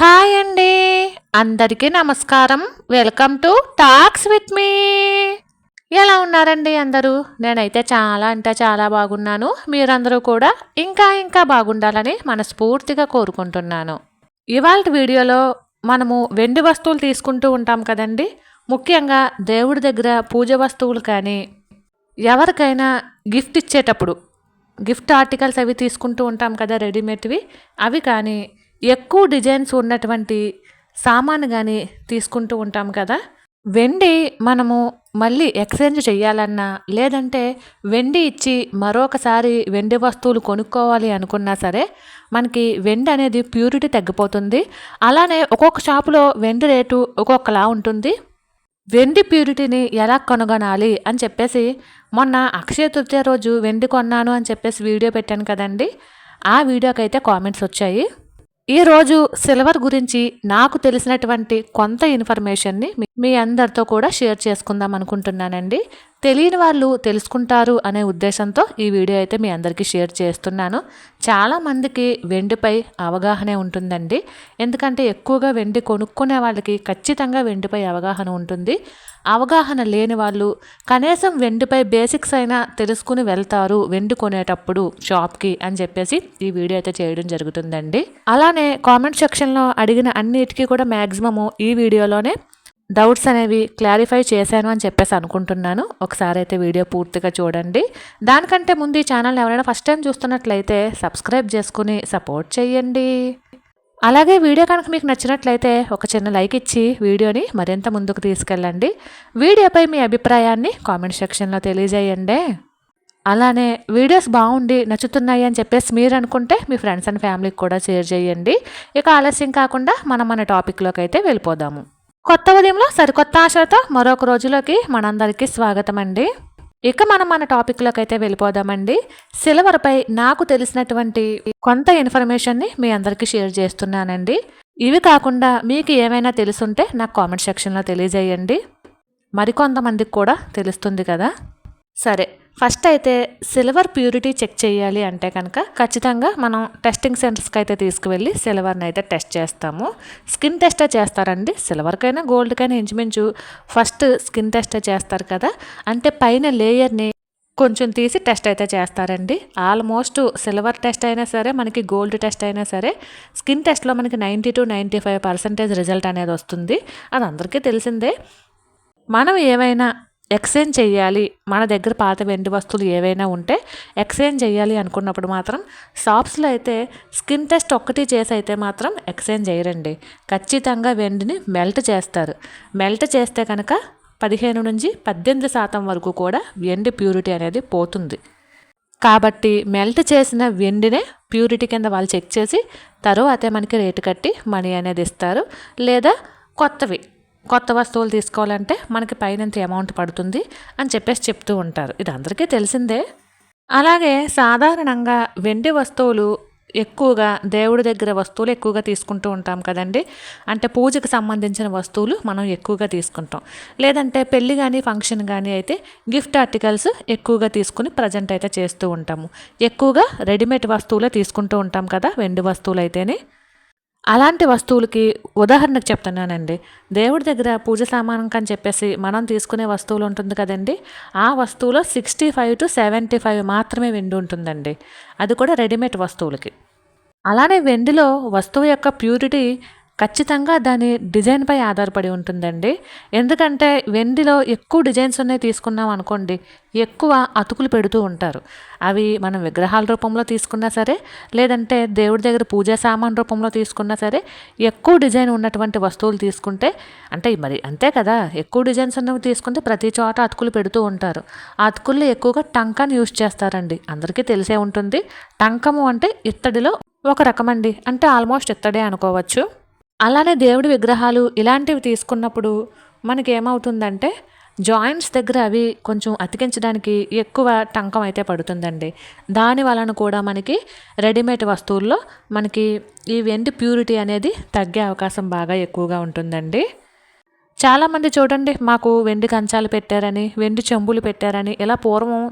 Hi అండి. అందరికీ నమస్కారం. Welcome to talks with me ఎలా ఉన్నారండి అందరూ? నేనైతే చాలా అంటే చాలా బాగున్నాను. మీరందరూ కూడా ఇంకా ఇంకా బాగుండాలని మనస్ఫూర్తిగా కోరుకుంటున్నాను. ఇవాళ వీడియోలో మనము వెండి వస్తువులు తీసుకుంటూ ఉంటాం కదండి. ముఖ్యంగా దేవుడి దగ్గర పూజ వస్తువులు కానీ ఎవరికైనా గిఫ్ట్ ఇచ్చేటప్పుడు గిఫ్ట్ ఆర్టికల్స్ అవి తీసుకుంటూ ఉంటాం కదా రెడీమేడ్వి. అవి కానీ ఎక్కువ డిజైన్స్ ఉన్నటువంటి సామాను కానీ తీసుకుంటూ ఉంటాం కదా. వెండి మనము మళ్ళీ ఎక్స్చేంజ్ చేయాలన్నా లేదంటే వెండి ఇచ్చి మరొకసారి వెండి వస్తువులు కొనుక్కోవాలి అనుకున్నా సరే మనకి వెండి అనేది ప్యూరిటీ తగ్గిపోతుంది. అలానే ఒక్కొక్క షాపులో వెండి రేటు ఒక్కొక్కలా ఉంటుంది. వెండి ప్యూరిటీని ఎలా కనుగొనాలి అని చెప్పేసి మొన్న అక్షయ తృతీయ రోజు వెండి కొన్నాను అని చెప్పేసి వీడియో పెట్టాను కదండి. ఆ వీడియోకైతే కామెంట్స్ వచ్చాయి. ఈరోజు సిల్వర్ గురించి నాకు తెలిసినటువంటి కొంత ఇన్ఫర్మేషన్ని మీ- అందరితో కూడా షేర్ చేసుకుందాం అనుకుంటున్నానండి. తెలియని వాళ్ళు తెలుసుకుంటారు అనే ఉద్దేశంతో ఈ వీడియో అయితే మీ అందరికీ షేర్ చేస్తున్నాను. చాలామందికి వెండిపై అవగాహనే ఉంటుందండి. ఎందుకంటే ఎక్కువగా వెండి కొనుక్కునే వాళ్ళకి ఖచ్చితంగా వెండిపై అవగాహన ఉంటుంది. అవగాహన లేని వాళ్ళు కనీసం వెండిపై బేసిక్స్ అయినా తెలుసుకుని వెళ్తారు వెండి కొనేటప్పుడు షాప్కి అని చెప్పేసి ఈ వీడియో అయితే చేయడం జరుగుతుందండి. అలానే కామెంట్ సెక్షన్లో అడిగిన అన్నిటికీ కూడా మ్యాక్సిమము ఈ వీడియోలోనే డౌట్స్ అనేవి క్లారిఫై చేశాను అని చెప్పేసి అనుకుంటున్నాను. ఒకసారి అయితే వీడియో పూర్తిగా చూడండి. దానికంటే ముందు ఈ ఛానల్ ఎవరైనా ఫస్ట్ టైం చూస్తున్నట్లయితే సబ్స్క్రైబ్ చేసుకుని సపోర్ట్ చేయండి. అలాగే వీడియో కనుక మీకు నచ్చినట్లయితే ఒక చిన్న లైక్ ఇచ్చి వీడియోని మరింత ముందుకు తీసుకెళ్ళండి. వీడియోపై మీ అభిప్రాయాన్ని కామెంట్ సెక్షన్లో తెలియజేయండి. అలానే వీడియోస్ బాగుండి నచ్చుతున్నాయి అని చెప్పేసి మీరు అనుకుంటే మీ ఫ్రెండ్స్ అండ్ ఫ్యామిలీకి కూడా షేర్ చేయండి. ఇక ఆలస్యం కాకుండా మనం మన టాపిక్లోకి అయితే వెళ్ళిపోదాము. కొత్త ఉదయంలో సరికొత్త ఆశతో మరొక రోజులోకి మనందరికీ స్వాగతం అండి ఇక మనం మన టాపిక్లోకి అయితే వెళ్ళిపోదామండి. సిల్వర్పై నాకు తెలిసినటువంటి కొంత ఇన్ఫర్మేషన్ని మీ అందరికీ షేర్ చేస్తున్నానండి. ఇవి కాకుండా మీకు ఏమైనా తెలుసుంటే నాకు కామెంట్ సెక్షన్లో తెలియజేయండి. మరికొంతమందికి కూడా తెలుస్తుంది కదా. సరే ఫస్ట్ అయితే సిల్వర్ ప్యూరిటీ చెక్ చేయాలి అంటే కనుక ఖచ్చితంగా మనం టెస్టింగ్ సెంటర్స్కి అయితే తీసుకువెళ్ళి సిల్వర్ని అయితే టెస్ట్ చేస్తాము. స్కిన్ టెస్టే చేస్తారండి. సిల్వర్కైనా గోల్డ్కైనా ఇంచుమించు ఫస్ట్ స్కిన్ టెస్టే చేస్తారు కదా. అంటే పైన లేయర్ని కొంచెం తీసి టెస్ట్ అయితే చేస్తారండి. ఆల్మోస్ట్ సిల్వర్ టెస్ట్ అయినా సరే మనకి గోల్డ్ టెస్ట్ అయినా సరే స్కిన్ టెస్ట్లో మనకి ninety to ninety five percentage result అనేది వస్తుంది. అది అందరికీ తెలిసిందే. మనం ఏమైనా ఎక్స్చేంజ్ చేయాలి. మన దగ్గర పాత వెండి వస్తువులు ఏవైనా ఉంటే ఎక్స్చేంజ్ చేయాలి అనుకున్నప్పుడు మాత్రం షాప్స్లో అయితే స్కిన్ టెస్ట్ ఒక్కటి చేసి అయితే మాత్రం ఎక్స్చేంజ్ చేయరండి. ఖచ్చితంగా వెండిని మెల్ట్ చేస్తారు. మెల్ట్ చేస్తే కనుక పదిహేను నుంచి పద్దెనిమిది శాతం వరకు కూడా వెండి ప్యూరిటీ అనేది పోతుంది. కాబట్టి మెల్ట్ చేసిన వెండినే ప్యూరిటీ కింద వాళ్ళు చెక్ చేసి తర్వాతే మనకి రేటు కట్టి మనీ అనేది ఇస్తారు. లేదా కొత్తవి. కొత్త వస్తువులు తీసుకోవాలంటే మనకి పైన అమౌంట్ పడుతుంది అని చెప్పేసి చెప్తూ ఉంటారు. ఇది అందరికీ తెలిసిందే. అలాగే సాధారణంగా వెండి వస్తువులు ఎక్కువగా దేవుడి దగ్గర వస్తువులు ఎక్కువగా తీసుకుంటూ ఉంటాం కదండి. అంటే పూజకు సంబంధించిన వస్తువులు మనం ఎక్కువగా తీసుకుంటాం. లేదంటే పెళ్ళి కానీ ఫంక్షన్ కానీ అయితే గిఫ్ట్ ఆర్టికల్స్ ఎక్కువగా తీసుకుని ప్రజెంట్ అయితే చేస్తూ ఉంటాము. ఎక్కువగా రెడీమేడ్ వస్తువులే తీసుకుంటూ ఉంటాం కదా వెండి వస్తువులు అయితేనే అలాంటి వస్తువులకి ఉదాహరణకు చెప్తున్నానండి. దేవుడి దగ్గర పూజ సామానం అని చెప్పేసి మనం తీసుకునే వస్తువులు ఉంటుంది కదండి. ఆ వస్తువులో sixty five to seventy five మాత్రమే వెండి ఉంటుందండి. అది కూడా రెడీమేడ్ వస్తువులకి. అలానే వెండిలో వస్తువు యొక్క ప్యూరిటీ ఖచ్చితంగా దాని డిజైన్పై ఆధారపడి ఉంటుందండి. ఎందుకంటే వెండిలో ఎక్కువ డిజైన్స్ ఉన్నాయి తీసుకున్నాం అనుకోండి ఎక్కువ అతుకులు పెడుతూ ఉంటారు. అవి మనం విగ్రహాల రూపంలో తీసుకున్నా సరే లేదంటే దేవుడి దగ్గర పూజా సామాన్ రూపంలో తీసుకున్నా సరే ఎక్కువ డిజైన్ ఉన్నటువంటి వస్తువులు తీసుకుంటే అంటే మరి అంతే కదా ఎక్కువ డిజైన్స్ ఉన్నవి తీసుకుంటే ప్రతి చోట అతుకులు పెడుతూ ఉంటారు. ఆ అతుకుల్లో ఎక్కువగా టంకాన్ని యూజ్ చేస్తారండి. అందరికీ తెలిసే ఉంటుంది. టంకము అంటే ఇత్తడిలో ఒక రకమండి. అంటే ఆల్మోస్ట్ ఇత్తడే అనుకోవచ్చు. అలానే దేవుడి విగ్రహాలు ఇలాంటివి తీసుకున్నప్పుడు మనకి ఏమవుతుందంటే జాయింట్స్ దగ్గర అవి కొంచెం అతికించడానికి ఎక్కువ టంకం అయితే పడుతుందండి. దాని వలన కూడా మనకి రెడీమేడ్ వస్తువుల్లో మనకి ఈ వెండి ప్యూరిటీ అనేది తగ్గే అవకాశం బాగా ఎక్కువగా ఉంటుందండి. చాలామంది చూడండి మాకు వెండి కంచాలు పెట్టారని వెండి చెంబులు పెట్టారని ఇలా పూర్వం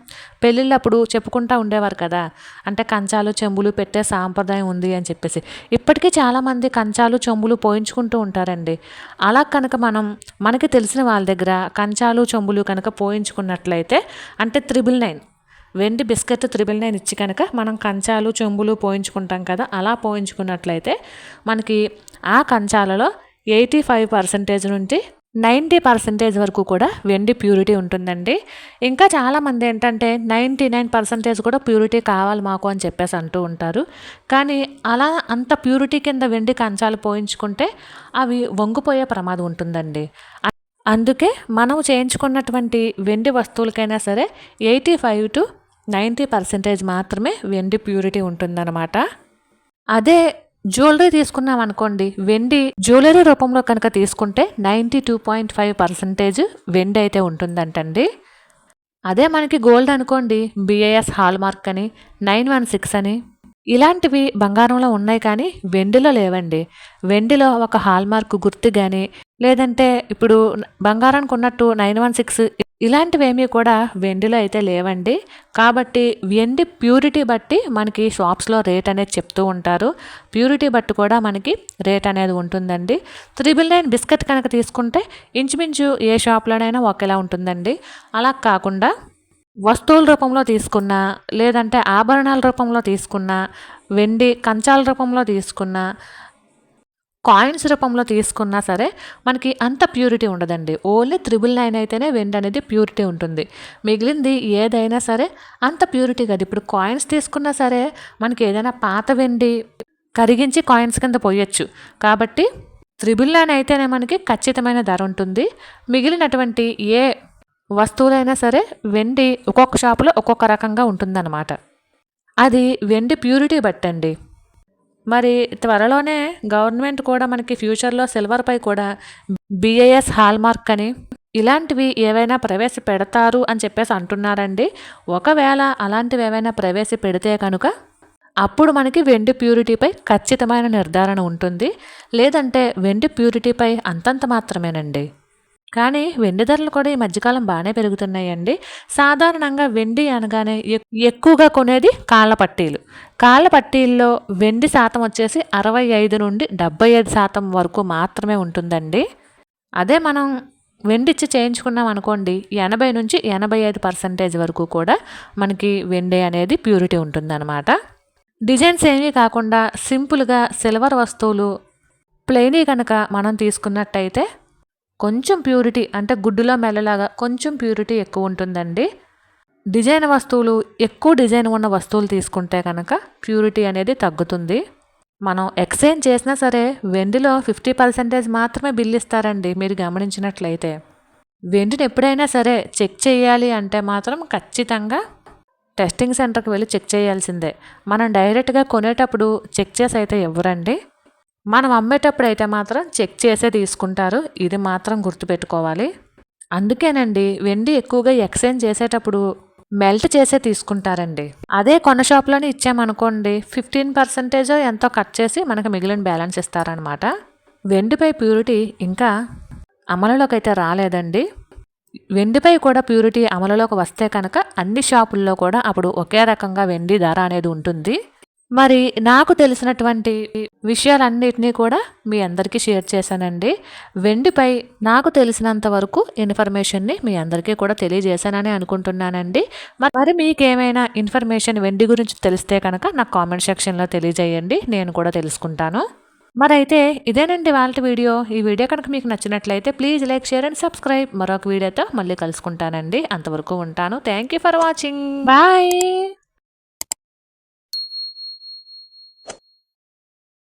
పెళ్ళిళ్ళప్పుడు చెప్పుకుంటూ ఉండేవారు కదా. అంటే కంచాలు చెంబులు పెట్టే సాంప్రదాయం ఉంది అని చెప్పేసి. ఇప్పటికీ చాలామంది కంచాలు చెంబులు పోయించుకుంటూ ఉంటారండి. అలా కనుక మనం మనకి తెలిసిన వాళ్ళ దగ్గర కంచాలు చెంబులు కనుక పోయించుకున్నట్లయితే అంటే త్రిబుల్ నైన్ వెండి బిస్కెట్ త్రిబుల్ నైన్ ఇచ్చి కనుక మనం కంచాలు చెంబులు పోయించుకుంటాం కదా అలా పోయించుకున్నట్లయితే మనకి ఆ కంచాలలో ఎయిటీ ఫైవ్ పర్సెంటేజ్ నుండి నైంటీ పర్సెంటేజ్ వరకు కూడా వెండి ప్యూరిటీ ఉంటుందండి. ఇంకా చాలామంది ఏంటంటే నైంటీ నైన్ పర్సెంటేజ్ కూడా ప్యూరిటీ కావాలి మాకు అని చెప్పేసి అంటూ ఉంటారు. కానీ అలా అంత ప్యూరిటీ కింద వెండి కంచాలు పోయించుకుంటే అవి వంగిపోయే ప్రమాదం ఉంటుందండి. అందుకే మనం చేయించుకున్నటువంటి వెండి వస్తువులకైనా సరే eighty five to ninety percentage మాత్రమే వెండి ప్యూరిటీ ఉంటుందన్నమాట. అదే జ్యువెలరీ తీసుకున్నాం అనుకోండి వెండి జ్యువెలరీ రూపంలో కనుక తీసుకుంటే ninety two point five percentage వెండి అయితే ఉంటుందంటండి. అదే మనకి గోల్డ్ అనుకోండి బిఏఎస్ హాల్ మార్క్ అని నైన్ వన్ సిక్స్ అని ఇలాంటివి బంగారంలో ఉన్నాయి కానీ వెండిలో లేవండి. వెండిలో ఒక హాల్ మార్క్ గుర్తు కానీ లేదంటే ఇప్పుడు బంగారానికి ఉన్నట్టు నైన్ వన్ సిక్స్ ఇలాంటివేమీ కూడా వెండిలో అయితే లేవండి. కాబట్టి వెండి ప్యూరిటీ బట్టి మనకి షాప్స్లో రేట్ అనేది చెప్తూ ఉంటారు. ప్యూరిటీ బట్టి కూడా మనకి రేట్ అనేది ఉంటుందండి. త్రిబుల్ నైన్ బిస్కెట్ కనుక తీసుకుంటే ఇంచుమించు ఏ షాప్లోనైనా ఒకేలా ఉంటుందండి. అలా కాకుండా వస్తువుల రూపంలో తీసుకున్న లేదంటే ఆభరణాల రూపంలో తీసుకున్న వెండి కంచాల రూపంలో తీసుకున్న కాయిన్స్ రూపంలో తీసుకున్నా సరే మనకి అంత ప్యూరిటీ ఉండదండి. ఓన్లీ త్రిబుల్ నైన్ అయితేనే వెండి అనేది ప్యూరిటీ ఉంటుంది. మిగిలింది ఏదైనా సరే అంత ప్యూరిటీ కాదు. ఇప్పుడు కాయిన్స్ తీసుకున్నా సరే మనకి ఏదైనా పాత వెండి కరిగించి కాయిన్స్ కింద పోయొచ్చు. కాబట్టి త్రిబుల్ నైన్ అయితేనే మనకి ఖచ్చితమైన ధర ఉంటుంది. మిగిలినటువంటి ఏ వస్తువులైనా సరే వెండి ఒక్కొక్క షాపులో ఒక్కొక్క రకంగా ఉంటుందన్నమాట. అది వెండి ప్యూరిటీ బట్టండి. మరి త్వరలోనే గవర్నమెంట్ కూడా మనకి ఫ్యూచర్లో సిల్వర్పై కూడా బీఏఎస్ హాల్మార్క్ అని ఇలాంటివి ఏవైనా ప్రవేశపెడతారు అని చెప్పేసి అంటున్నారండి. ఒకవేళ అలాంటివి ఏవైనా ప్రవేశపెడితే కనుక అప్పుడు మనకి వెండి ప్యూరిటీపై ఖచ్చితమైన నిర్ధారణ ఉంటుంది. లేదంటే వెండి ప్యూరిటీపై అంతంత మాత్రమేనండి. కానీ వెండి ధరలు కూడా ఈ మధ్యకాలం బాగానే పెరుగుతున్నాయండి. సాధారణంగా వెండి అనగానే ఎక్కువగా కొనేది కాళ్ళ పట్టీలు. కాళ్ళ పట్టీల్లో వెండి శాతం వచ్చేసి అరవై ఐదు నుండి డెబ్బై ఐదు శాతం వరకు మాత్రమే ఉంటుందండి. అదే మనం వెండిచ్చి చేయించుకున్నాం అనుకోండి ఎనభై నుంచి ఎనభై ఐదు పర్సెంటేజ్ వరకు కూడా మనకి వెండి అనేది ప్యూరిటీ ఉంటుందన్నమాట. డిజైన్స్ ఏమీ కాకుండా సింపుల్గా సిల్వర్ వస్తువులు ప్లెయినీ కనుక మనం తీసుకున్నట్టయితే కొంచెం ప్యూరిటీ అంటే గుడ్డులో మెల్లలాగా కొంచెం ప్యూరిటీ ఎక్కువ ఉంటుందండి. డిజైన్ వస్తువులు ఎక్కువ డిజైన్ ఉన్న వస్తువులు తీసుకుంటే కనుక ప్యూరిటీ అనేది తగ్గుతుంది. మనం ఎక్స్చేంజ్ చేసినా సరే వెండిలో ఫిఫ్టీ పర్సెంటేజ్ మాత్రమే బిల్ ఇస్తారండి మీరు గమనించినట్లయితే. వెండిని ఎప్పుడైనా సరే చెక్ చేయాలి అంటే మాత్రం ఖచ్చితంగా టెస్టింగ్ సెంటర్కి వెళ్ళి చెక్ చేయాల్సిందే. మనం డైరెక్ట్గా కొనేటప్పుడు చెక్ చేసి అయితే ఇవ్వరండి మనం అమ్మేటప్పుడు అయితే మాత్రం చెక్ చేసే తీసుకుంటారు. ఇది మాత్రం గుర్తుపెట్టుకోవాలి. అందుకేనండి వెండి ఎక్కువగా ఎక్స్చేంజ్ చేసేటప్పుడు మెల్ట్ చేసే తీసుకుంటారండి. అదే కొన్న షాప్లోనే ఇచ్చామనుకోండి ఫిఫ్టీన్ పర్సెంటేజ్ ఎంతో కట్ చేసి మనకు మిగిలిన బ్యాలెన్స్ ఇస్తారనమాట. వెండిపై ప్యూరిటీ ఇంకా అమలులోకి అయితే రాలేదండి. వెండిపై కూడా ప్యూరిటీ అమలులోకి వస్తే కనుక అన్ని షాపుల్లో కూడా అప్పుడు ఒకే రకంగా వెండి ధర అనేది ఉంటుంది. మరి నాకు తెలిసినటువంటి విషయాలన్నిటినీ కూడా మీ అందరికీ షేర్ చేశానండి. వెండిపై నాకు తెలిసినంత వరకు ఇన్ఫర్మేషన్ని మీ అందరికీ కూడా తెలియజేశానని అనుకుంటున్నానండి. మరి మీకేమైనా ఇన్ఫర్మేషన్ వెండి గురించి తెలిస్తే కనుక నాకు కామెంట్ సెక్షన్లో తెలియజేయండి. నేను కూడా తెలుసుకుంటాను. మరైతే ఇదేనండి వాళ్ళ వీడియో. ఈ వీడియో కనుక మీకు నచ్చినట్లయితే please like share and subscribe. మరొక వీడియోతో మళ్ళీ కలుసుకుంటానండి. అంతవరకు ఉంటాను. Thank you for watching. Bye.